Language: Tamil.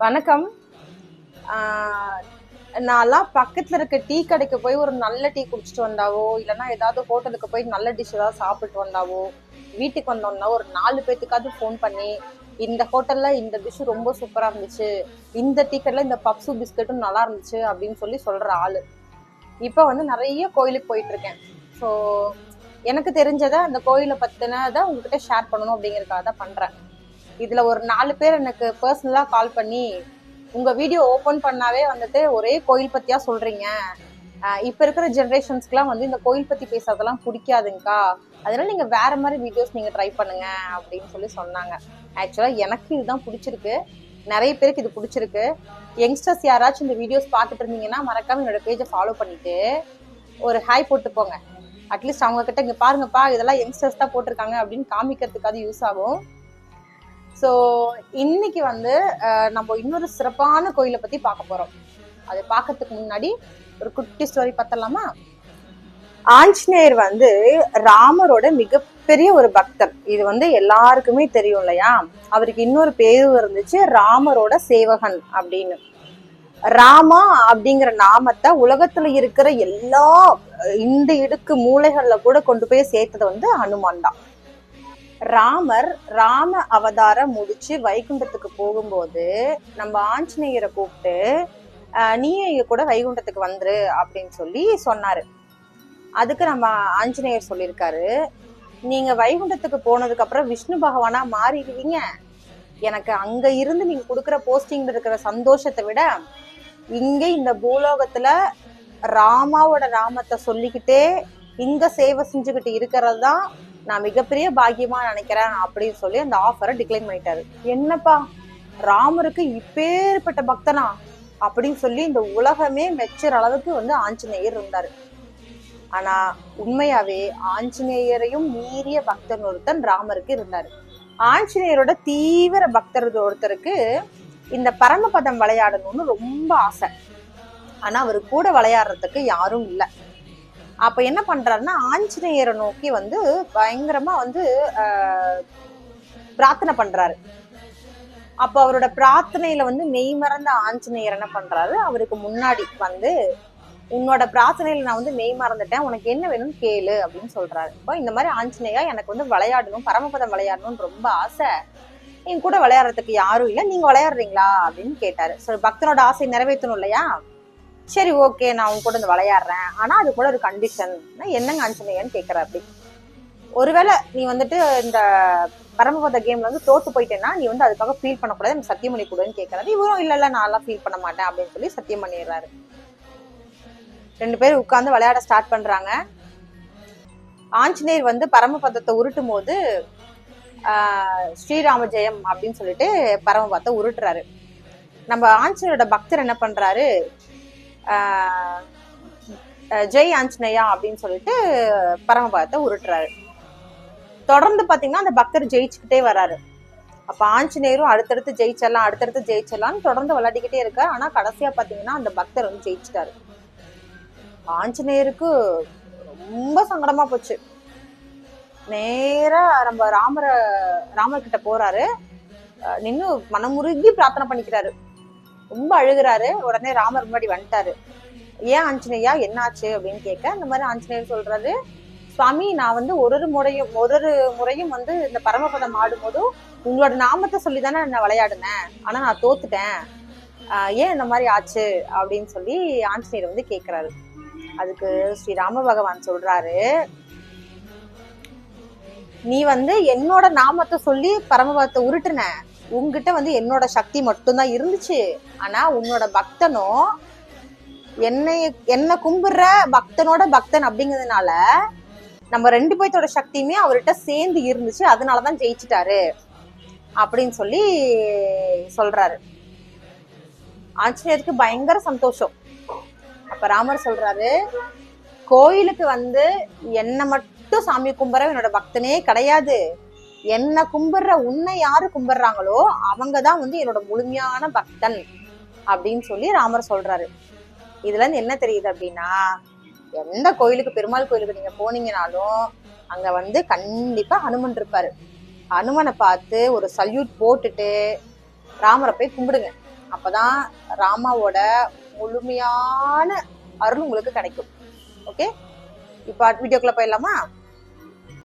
வணக்கம். நான்லாம் பக்கத்துல இருக்க டீ கடைக்கு போய் ஒரு நல்ல டீ குடிச்சிட்டு வந்தாவோ இல்லைன்னா ஏதாவது ஹோட்டலுக்கு போய் நல்ல டிஷ் ஏதாவது சாப்பிட்டு வந்தாவோ வீட்டுக்கு வந்தோம்னா ஒரு நாலு பேத்துக்காவது ஃபோன் பண்ணி இந்த ஹோட்டல்ல இந்த டிஷ் ரொம்ப சூப்பரா இருந்துச்சு இந்த டீ கடையில் இந்த பப்ஸு பிஸ்கட்டும் நல்லா இருந்துச்சு அப்படின்னு சொல்லி சொல்ற ஆளு. இப்போ வந்து நிறைய கோயிலுக்கு போயிட்டு இருக்கேன். ஸோ எனக்கு தெரிஞ்சதை அந்த கோயிலை பத்தினதை உங்ககிட்ட ஷேர் பண்ணணும் அப்படிங்கறதுக்காக தான் பண்றேன். இதுல ஒரு நாலு பேர் எனக்கு பர்சனலா கால் பண்ணி உங்க வீடியோ ஓபன் பண்ணாவே வந்துட்டு ஒரே கோயில் பத்தியா சொல்றீங்க? இப்ப இருக்கிற ஜென்ரேஷன்ஸ்க்குலாம் வந்து இந்த கோயில் பத்தி பேசுறதெல்லாம் பிடிக்காதுங்கக்கா. அதனால நீங்க வேற மாதிரி வீடியோஸ் நீங்க ட்ரை பண்ணுங்க அப்படின்னு சொல்லி சொன்னாங்க. ஆக்சுவலா எனக்கு இதுதான் பிடிச்சிருக்கு. நிறைய பேருக்கு இது பிடிச்சிருக்கு. யங்ஸ்டர்ஸ் யாராச்சும் இந்த வீடியோஸ் பார்த்துட்டு இருந்தீங்கன்னா மறக்காம என்னோட பேஜை ஃபாலோ பண்ணிட்டு ஒரு ஹாய் போட்டு போங்க. அட்லீஸ்ட் அவங்க கிட்ட இங்க பாருங்கப்பா இதெல்லாம் யங்ஸ்டர்ஸ் தான் போட்டிருக்காங்க அப்படின்னு காமிக்கிறதுக்காவது யூஸ் ஆகும். ஸோ இன்னைக்கு வந்து அஹ், நம்ம இன்னொரு சிறப்பான கோயிலை பத்தி பார்க்க போறோம். அது பார்க்கறதுக்கு முன்னாடி ஒரு குட்டி ஸ்டோரி பார்த்தலாமா ஆஞ்சநேயர் வந்து ராமரோட மிகப்பெரிய ஒரு பக்தர். இது வந்து எல்லாருக்குமே தெரியும் இல்லையா? அவருக்கு இன்னொரு பேரும் இருந்துச்சு ராமரோட சேவகன் அப்படின்னு. ராமா அப்படிங்கிற நாமத்தை உலகத்துல இருக்கிற எல்லா இந்த இடுக்கு மூளைகள்ல கூட கொண்டு போய் சேர்த்தது வந்து ஹனுமான் தான். ராமர் ராம அவதாரம் முடிச்சு வைகுண்டத்துக்கு போகும்போது நம்ம ஆஞ்சநேயரை கூப்பிட்டு ஆஹ், நீயும் இங்க கூட வைகுண்டத்துக்கு வந்துரு அப்படின்னு சொல்லி சொன்னாரு. அதுக்கு நம்ம ஆஞ்சநேயர் சொல்லியிருக்காரு. நீங்க வைகுண்டத்துக்கு போனதுக்கு அப்புறம் விஷ்ணு பகவானா மாறிடுவீங்க. எனக்கு அங்க இருந்து நீங்க கொடுக்குற போஸ்டிங்ல இருக்கிற சந்தோஷத்தை விட இங்க இந்த பூலோகத்துல ராமாவோட ராமத்தை சொல்லிக்கிட்டே இங்க சேவை செஞ்சுக்கிட்டு இருக்கிறது தான் நான் மிகப்பெரிய பாக்கியமா நினைக்கிறேன் அப்படின்னு சொல்லி அந்த ஆஃபரை டிக்ளைன் பண்ணிட்டாரு. என்னப்பா? ராமருக்கு இப்பேற்பட்ட பக்தனா? அப்படின்னு சொல்லி இந்த உலகமே மெச்சுற அளவுக்கு வந்து ஆஞ்சநேயர் இருந்தாரு. ஆனா உண்மையாவே ஆஞ்சநேயரையும் மீறிய பக்தன் ஒருத்தன் ராமருக்கு இருந்தாரு. ஆஞ்சநேயரோட தீவிர பக்தர் ஒருத்தருக்கு இந்த பரமபதம் விளையாடணும்னு ரொம்ப ஆசை. ஆனா அவர் கூட விளையாடுறதுக்கு யாரும் இல்லை. அப்போ என்ன பண்ணுறாருன்னா ஆஞ்சநேயரை நோக்கி வந்து பயங்கரமாக வந்து பிரார்த்தனை பண்ணுறாரு அப்போ அவரோட பிரார்த்தனையில வந்து மெய்மறந்த ஆஞ்சநேயர் என்ன பண்ணுறாரு அவருக்கு முன்னாடி வந்து உன்னோட பிரார்த்தனையில நான் வந்து மெய் மறந்துட்டேன். உனக்கு என்ன வேணும்னு கேளு அப்படின்னு சொல்றாரு. இப்போ இந்த மாதிரி ஆஞ்சநேயா எனக்கு வந்து விளையாடணும் பரமபதம் விளையாடணும்னு ரொம்ப ஆசை. என் கூட விளையாடுறதுக்கு யாரும் இல்லை நீங்க விளையாடுறீங்களா? அப்படின்னு கேட்டாரு. ஸோ பக்தனோட ஆசை நிறைவேற்றணும் இல்லையா? சரி ஓகே நான் அவங்க கூட வந்து விளையாடுறேன். ஆனா அது கூட ஒரு கண்டிஷன் என்னங்க ஆஞ்சநேயன்னு கேட்கற அப்படி. ஒருவேளை நீ வந்துட்டு இந்த பரமபத கேம்ல வந்து தோத்து போயிட்டேன்னா நீ வந்து அதுக்காக ஃபீல் பண்ணக்கூடாது. எனக்கு சத்தியம் பண்ணி கொடுன்னு கேட்கறாரு இவரும் இல்ல இல்ல நான் எல்லாம் ஃபீல் பண்ண மாட்டேன் அப்படின்னு சொல்லி சத்தியம் பண்ணிடுறாரு. ரெண்டு பேரும் உட்கார்ந்து விளையாட ஸ்டார்ட் பண்றாங்க. ஆஞ்சநேயர் வந்து பரமபதத்தை உருட்டும் போது ஆஹ், ஸ்ரீராம ஜெயம் அப்படின்னு சொல்லிட்டு பரமபதத்தை உருட்டுறாரு. நம்ம ஆஞ்சநேயரோட பக்தர் என்ன பண்றாரு? ஜெய் ஆஞ்சநேயா அப்படின்னு சொல்லிட்டு பரமபதத்தை உருட்டுறாரு. தொடர்ந்து பார்த்தீங்கன்னா அந்த பக்தர் ஜெயிச்சுக்கிட்டே வராரு. அப்போ ஆஞ்சநேயரும் அடுத்தடுத்து ஜெயிச்சிடலாம் அடுத்தடுத்து ஜெயிச்சிடலாம்னு தொடர்ந்து விளையாடிக்கிட்டே இருக்காரு. ஆனால் கடைசியாக பார்த்தீங்கன்னா அந்த பக்தர் வந்து ஜெயிச்சிட்டாரு. ஆஞ்சநேயருக்கு ரொம்ப சங்கடமா போச்சு. நேரா நம்ம ராமரை ராமர் கிட்ட போறாரு நின்று மனமுருகி பிரார்த்தனை பண்ணிக்கிறாரு. ரொம்ப அழுகுறாரு. உடனே ராமர் முன்னாடி வந்துட்டாரு. ஏன் ஆஞ்சநேயா? என்னாச்சு? அப்படின்னு கேட்க இந்த மாதிரி ஆஞ்சநேயர் சொல்றாரு சுவாமி நான் வந்து ஒரு ஒரு முறையும் ஒரு ஒரு முறையும் வந்து இந்த பரமபதம் ஆடும்போதும் உங்களோட நாமத்தை சொல்லி தானே நான் விளையாடினேன். ஆனா நான் தோத்துட்டேன். ஏன் இந்த மாதிரி ஆச்சு? அப்படின்னு சொல்லி ஆஞ்சநேயர் வந்து கேட்கிறாரு அதுக்கு ஸ்ரீ ராம பகவான் சொல்றாரு நீ வந்து என்னோட நாமத்தை சொல்லி பரமபதத்தை உருட்டுன. உங்ககிட்ட வந்து என்னோட சக்தி மட்டும்தான் இருந்துச்சு. ஆனா உன்னோட பக்தனும் என்னை என்ன கும்பிடுற பக்தனோட பக்தன் அப்படிங்கிறதுனால நம்ம ரெண்டு பேர்த்தோட சக்தியுமே அவர்கிட்ட சேர்ந்து இருந்துச்சு. அதனாலதான் ஜெயிச்சிட்டாரு. அப்படின்னு சொல்லி சொல்றாரு. ஆஞ்சநேயருக்கு பயங்கர சந்தோஷம். அப்ப ராமர் சொல்றாரு கோயிலுக்கு வந்து என்ன மட்டும் சாமி கும்பிட்ற என்னோட பக்தனே கிடையாது. என்ன கும்பிடுற உன்னை யாரு கும்பிடுறாங்களோ அவங்க தான் வந்து என்னோட முழுமையான பக்தன் அப்படின்னு சொல்லி ராமர் சொல்றாரு. இதுல இருந்து என்ன தெரியுது அப்படின்னா எந்த கோயிலுக்கு பெருமாள் கோயிலுக்கு நீங்க போனீங்கனாலும் அங்க வந்து கண்டிப்பா ஹனுமன் இருப்பாரு. ஹனுமனை பார்த்து ஒரு சல்யூட் போட்டுட்டு ராமரை போய் கும்பிடுங்க. அப்பதான் ராமாவோட முழுமையான அருள் உங்களுக்கு கிடைக்கும். ஓகே? இப்போ வீடியோக்குள்ள போயிடலாமா?